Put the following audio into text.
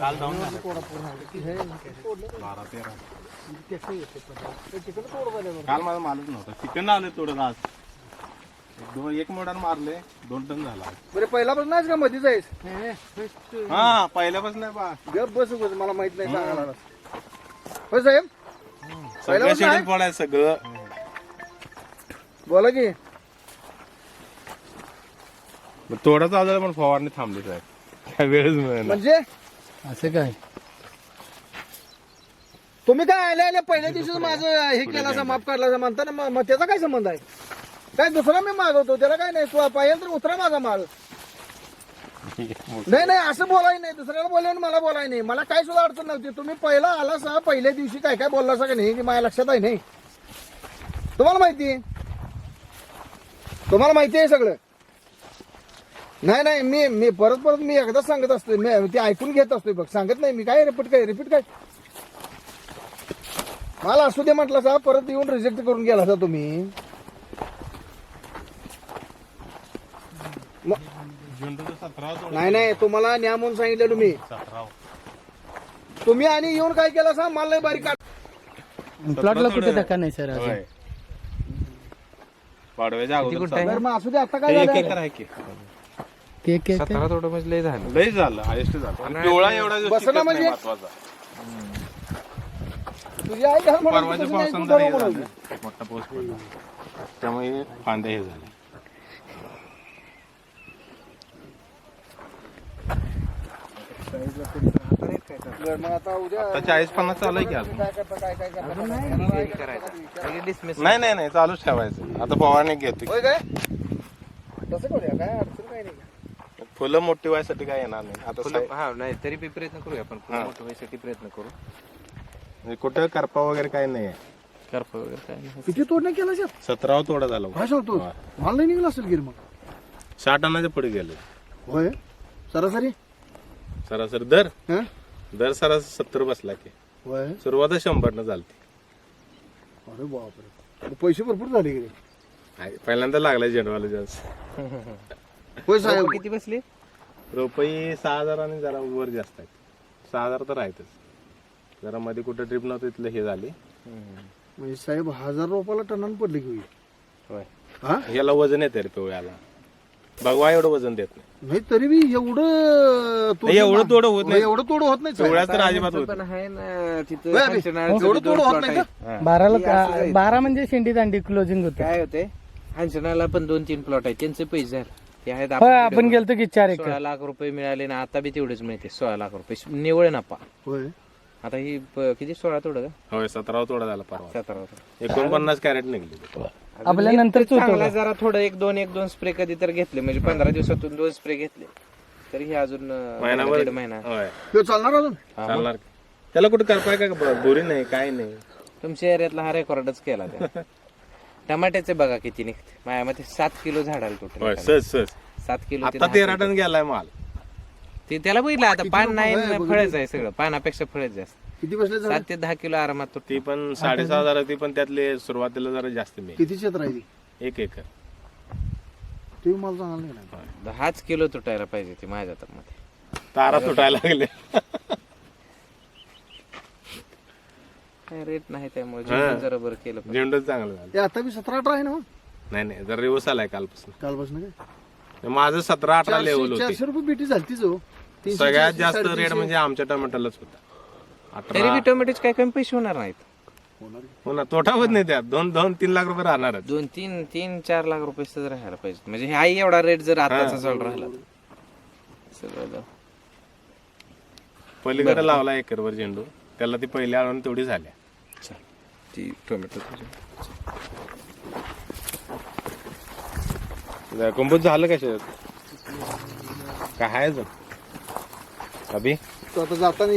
काल जाऊन झालं. बारा तेरा. काल माझा मालच नव्हता. चिकन आले थोडं आज. एक दोन एक मोडान मारले दोन टन झाला आज. बरे पहिल्यापासून नाहीच का मध्येच आहेस? हा पहिल्यापासून नाही बा. गप बस उगाच, मला माहीत नाही सांगायला होय साहेब? सगळं पहिल्यापासून शेड्यूल आहे? पडायचं सगळं. बोला की. मग चालू पण फवारणी थांबली साहेब. काय वेळच मिळेल म्हणजे? असं काय? तुम्ही काय आले आले? पहिल्या दिवशी माझं हे केलं असं माफ काढला म्हणता ना मग त्याचा काय संबंध आहे? काय दुसरा मी मागवतो त्याला काय नाही? तू पाहिजे तर उतरा माझा माल. नाही नाही असं बोलाय नाही. दुसऱ्याला बोलाय मला बोलाय नाही. मला काय सुद्धा अडचण नव्हती. तुम्ही पहिला आला सा पहिल्या दिवशी काय काय बोलला का नाही हे माझ्या लक्षात आहे नाही. तुम्हाला माहिती आहे? तुम्हाला माहिती आहे सगळं? नाही नाही मी मी परत परत मी एकदाच सांगत असतो मी ते ऐकून घेत असतोय. बघ सांगत नाही मी. काय रिपीट काय? रिपीट काय? मला असू दे म्हटलं सा परत येऊन रिजेक्ट करून गेला सा तुम्ही. नाही नाही तुम्हाला न्या म्हणून सांगितलेलं मी तुम्ही आणि येऊन काय केलं सा? मला लय बारीक प्लॉटला कुठे धक्का नाही सर. पाडव्याच्या अगोदर मग असू दे आता काय एक झालं? की के सतरा थोडं म्हणजे लय झालं. लय झालं हायस्ट झालं. आणि पिवळा एवढा नाही म्हणजे? महत्त्वाचा. तुझी आई घर म्हणत परवाच्या होती, तुझी आई पावसानं तू जरा हे ठरव झालं. म्हणत मोठा पाऊस पडला. त्यामुळे हे झाले. होती. बरं, मग आता उद्या आता चाळीस पन्नास चालू आहे की अजून? काय करता काय काय करता? डिसमिस नाही नाही नाही चालूच ठेवायचं. आता फवारणी घेतो होय काय? तसं करूया काय अडचण काय नाही. फुलं मोठी व्हायसाठी काय येणार नाही. आता फुलं हा नाही तरी बी प्रयत्न करूया आपण. फुलं हा. मोठं व्हायसाठी प्रयत्न करू. म्हणजे कुठं करपा वगैरे काही नाही आहे. करप वगैरे काय नाही. किती तोडण्या केला शेत सतरावा तोडा झाला काय सांगतो माल नाही निघाला असेल गिर मग सहा टनाच्या पुढे गेले. होय? सरासरी? सरासरी दर? हं? दर सरासरी सत्तर बसला की. होय? सुरुवात शंभर न झालती. अरे बापरे. पैसे भरपूर झाले गिरे आहे, पहिल्यांदा लागला झेंडवाला जास्त होय साहेब. किती बसले? रुपये सहा हजार आणि जरा वर जास्त आहेत. सहा हजार तर आहेतच. जरा मध्ये कुठं ट्रिप नव्हतं तिथलं हे झाली. म्हणजे साहेब हजार रुपयाला टनान पडले की होईल. होय. हा? याला वजन येते रे पिवळ्याला. भगवा एवढं वजन देत नाही. नाही तरी बी एवढं तोड- नाही, एवढं तोडं होत नाही. एवढं तोड होत नाही साहेब. पिवळ्या तर अजिबात होत पण आहे ना तिथं होय, अभि? हंचनाळचं एवढं तोड होत plot नाही. का? बाराला. बारा म्हणजे शेंडी दांडी क्लोजिंग होतं. काय होते हंचनाला पण दोन तीन प्लॉट आहेत. त्यांचे पैसे झाले. ते आहेत होय आपण. गेलतो की चार एकर. सोळा लाख रुपये मिळाले ना आता बी तेवढेच मिळते सोळा लाख रुपये. निवळ नफा होय. आता ही प- किती? सोळा तोडं का? होय सतरावा तोडा झाला परवा. सतरा होतं. एकोणपन्नास कॅरेट निघली. आपल्या नंतर चांगला जरा थोडं एक दोन एक दोन स्प्रे कधी तर घेतले. म्हणजे पंधरा दिवसातून दोन स्प्रे घेतले. तरी हे अजून अं, महिनाभर. दीड महिना. होय. ते चालणार अजून? चालणार. की. त्याला कुठं करपाय का? बोरी नाही काय नाही. तुमच्या एरियातला हा रेकॉर्डच केला त्या. टमाट्याचे बघा किती निघते. माझ्या मते सात किलो झाडाला होय टोटल सहज सहज सात किलो ते आता दहा तेरा किलो. टन गेलाय माल. ते त्याला बघितलं आता पान नाही फळच आहे सगळं. पानापेक्षा फळच जास्त. किती बसले झाड? सात ते दहा किलो आरामात तो ती पण साडेसहा हजार होती पण त्यातले सुरुवातीला जरा जास्त मिळेल. किती क्षेत्र आहे ती? एक एकर. ते मला सांगाल नाही ना. दहाच किलो तुटायला पाहिजे ते माझ्या तर मध्ये तारा तुटायला लागले. काय रेट नाही त्यामुळे हा. जेवण जरा बरं केलं पाहिजे. झेंडूच चांगलं झालं आता बी सतरा अठरा आहे ना हो? नाही नाही जरा रिवर्स आलाय कालपासून कालपासून काय माझं सतरा अठरा लेवल चारशे होती चारशे रुपये बेटी झालतीच हो तीनशे, सगळ्यात चारशे, जास्त साडेतीनशे. रेट म्हणजे आमच्या टोमॅटोलाच होता तरी अठरा बी टोमॅटोचे काय कमी पैसे होणार नाहीत होणार की. हो ना तोटा होत नाही त्यात दोन दोन तीन लाख रुपये राहणारच दोन तीन तीन चार लाख रुपये राहायला पाहिजे म्हणजे हे आई एवढा रेट जर आताचा चालू राहिला तर. सगळं जाऊ. पलीकडे लावला एकरवर झेंडू त्याला ती पहिल्या आणून तेवढी झाल्या. ती टोमॅटो तुझी. कंपोज झालं का शेत काय आहे अजून? अभि? तो आता जाताना